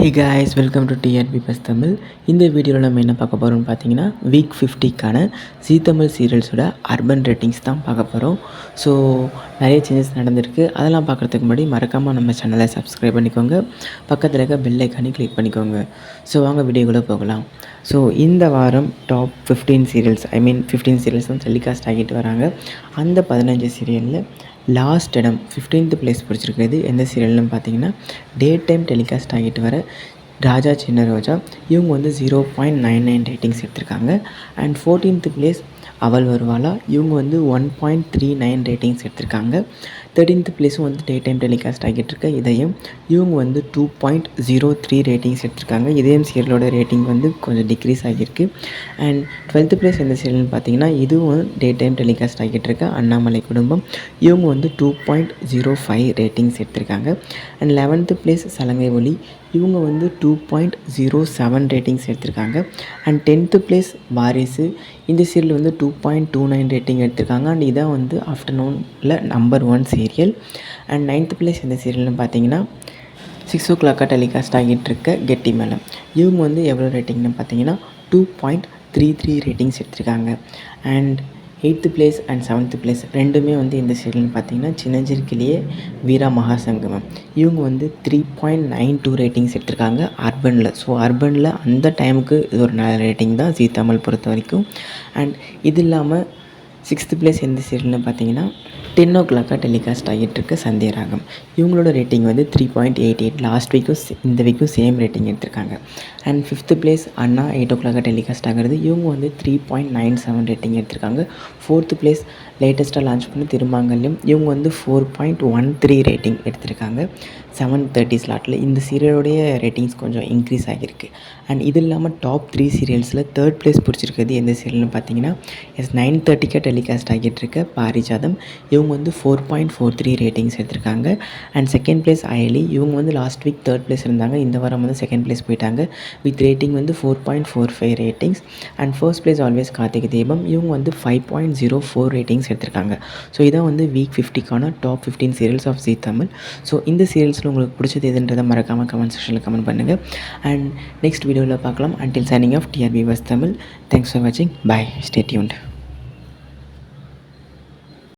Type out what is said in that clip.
Hey guys welcome to TRP buzz Tamil இந்த வீடியோவில் நம்ம என்ன பார்க்க போகிறோம்னு பார்த்தீங்கன்னா வீக் ஃபிஃப்டிக்கான ஜி தமிழ் சீரியல்ஸோட அர்பன் ரேட்டிங்ஸ் தான் பார்க்க போகிறோம் ஸோ நிறைய சேஞ்சஸ் நடந்திருக்கு. அதெல்லாம் பார்க்குறதுக்கு முன்னாடி மறக்காமல் நம்ம சேனலை சப்ஸ்கிரைப் பண்ணிக்கோங்க. பக்கத்தில் இருக்க பெல் ஐக்கானே கிளிக் பண்ணிக்கோங்க. ஸோ வாங்க வீடியோக்குள்ளே போகலாம். ஸோ இந்த வாரம் top fifteen serials I mean fifteen serials தான் டெலிகாஸ்ட் ஆகிட்டு வராங்க. அந்த பதினஞ்சு சீரியலில் லாஸ்ட் இடம் ஃபிஃப்டீன்த் பிளேஸ் பிடிச்சிருக்கிறது. எந்த சீரியல்னு பார்த்தீங்கன்னா டே டைம் டெலிகாஸ்ட் ஆகிட்டு வர ராஜா சின்ன ரோஜா. இவங்க வந்து zero point nine nine ratings எடுத்திருக்காங்க. அண்ட் ஃபோர்டீன்த் பிளேஸ் அவள் வருவாளா? இவங்க வந்து one point three nine ratings எடுத்திருக்காங்க. தேர்ட்டீன்த் ப்ளேஸும் வந்து டே டைம் டெலிகாஸ்ட் ஆகிட்டு இருக்க. இதையும் இவங்க வந்து two point zero three ratings எடுத்திருக்காங்க. இதயம் சீரியலோட ரேட்டிங் வந்து கொஞ்சம் டிக்ரீஸ் ஆகியிருக்கு. அண்ட் டுவெல்த் ப்ளேஸ் எந்த சீரியல்னு பார்த்தீங்கன்னா இதுவும் டே டைம் டெலிகாஸ்ட் ஆகிட்டு இருக்க. அண்ணாமலை குடும்பம். இவங்க வந்து two point zero five ratings எடுத்திருக்காங்க. அண்ட் லெவன்த்து ப்ளேஸ் சலங்கை ஒளி. இவங்க வந்து two point zero seven ratings எடுத்திருக்காங்க. And tenth place Varisu. இந்த சீரியல் வந்து two point two nine rating எடுத்திருக்காங்க. அண்ட் இதான் வந்து ஆஃப்டர்நூனில் number one serial and ninth place இந்த சீரியல்னு பார்த்தீங்கன்னா சிக்ஸ் ஓ கிளாக்காக டெலிகாஸ்ட் ஆகிட்டு இருக்க கெட்டி மேலே. இவங்க வந்து எவ்வளோ ரேட்டிங்னு பார்த்தீங்கன்னா two point three three ratings எடுத்திருக்காங்க. And eighth place and seventh place ரெண்டுமே வந்து இந்த சீரியல்னு பார்த்தீங்கன்னா சின்னஞ்சிருக்கிலேயே வீரா மகாசங்கமம். இவங்க வந்து three point nine two ratings எடுத்திருக்காங்க அர்பனில். ஸோ அர்பனில் அந்த டைமுக்கு இது ஒரு நல்ல ரேட்டிங் தான். ஜி தமிழ் பொறுத்த வரைக்கும். அண்ட் இது இல்லாமல் சிக்ஸ்த்து பிளேஸ் எந்த சீரியல்னு பார்த்தீங்கன்னா டென் ஓ கிளாக்காக டெலிகாஸ்ட் ஆகிட்டுருக்கு சந்திய ராகம். இவங்களோட ரேட்டிங் வந்து three point eight eight last வீக்கும் இந்த வீக்கும் சேம் ரேட்டிங் எடுத்திருக்காங்க. And fifth place Anna eight ஓ கிளாக்காக டெலிகாஸ்ட் ஆகிறது. இவங்க வந்து three point nine seven rating எடுத்திருக்காங்க. ஃபோர்த்து பிளேஸ் லேட்டஸ்ட்டாக லான்ச் பண்ண திருமாங்கல்யம். இவங்க வந்து four point one three rating எடுத்திருக்காங்க. செவன் தேர்ட்டி ஸ்லாட்டில் இந்த சீரியலோடைய ரேட்டிங்ஸ் கொஞ்சம் இன்க்ரீஸ் ஆகியிருக்கு. அண்ட் இது இல்லாமல் டாப் த்ரீ சீரியல்ஸில் தேர்ட் பிளேஸ் பிடிச்சிருக்கிறது எந்த சீரியல்னு பார்த்தீங்கன்னா எஸ் நைன் தேர்ட்டிக்காக டெலிகாஸ்ட் ஆகிட்டு இருக்க பாரிஜாதம். இவங்க வந்து four point four three ratings எடுத்திருக்காங்க. அண்ட் செகண்ட் பிளேஸ் அயலி இவங்க வந்து லாஸ்ட் வீக் தேர்ட் பிளேஸ் இருந்தாங்க. இந்த வாரம் வந்து செகண்ட் பிளேஸ் போயிட்டாங்க. வித் ரேட்டிங் வந்து four point four five ratings and first place always Karthigai Deepam. இவங்க வந்து five point zero four ratings எடுத்திருக்காங்க. ஸோ இதான் வந்து week ஃபிஃப்டிக்கான top fifteen serials of Zee Tamil so இந்த சீரியல்ஸில் உங்களுக்கு பிடிச்சது எதுன்றதை மறக்காமல் கமெண்ட் செக்ஷனில் கமெண்ட் பண்ணுங்கள் அண்ட் நெக்ஸ்ட் வீடியோவில் பார்க்கலாம். அண்டில் சைனிங் ஆஃப் டிஆர்பி வஸ் தமிழ் தேங்க்ஸ் ஃபார் வாட்சிங் பாய் ஸ்டே டியூன்ட்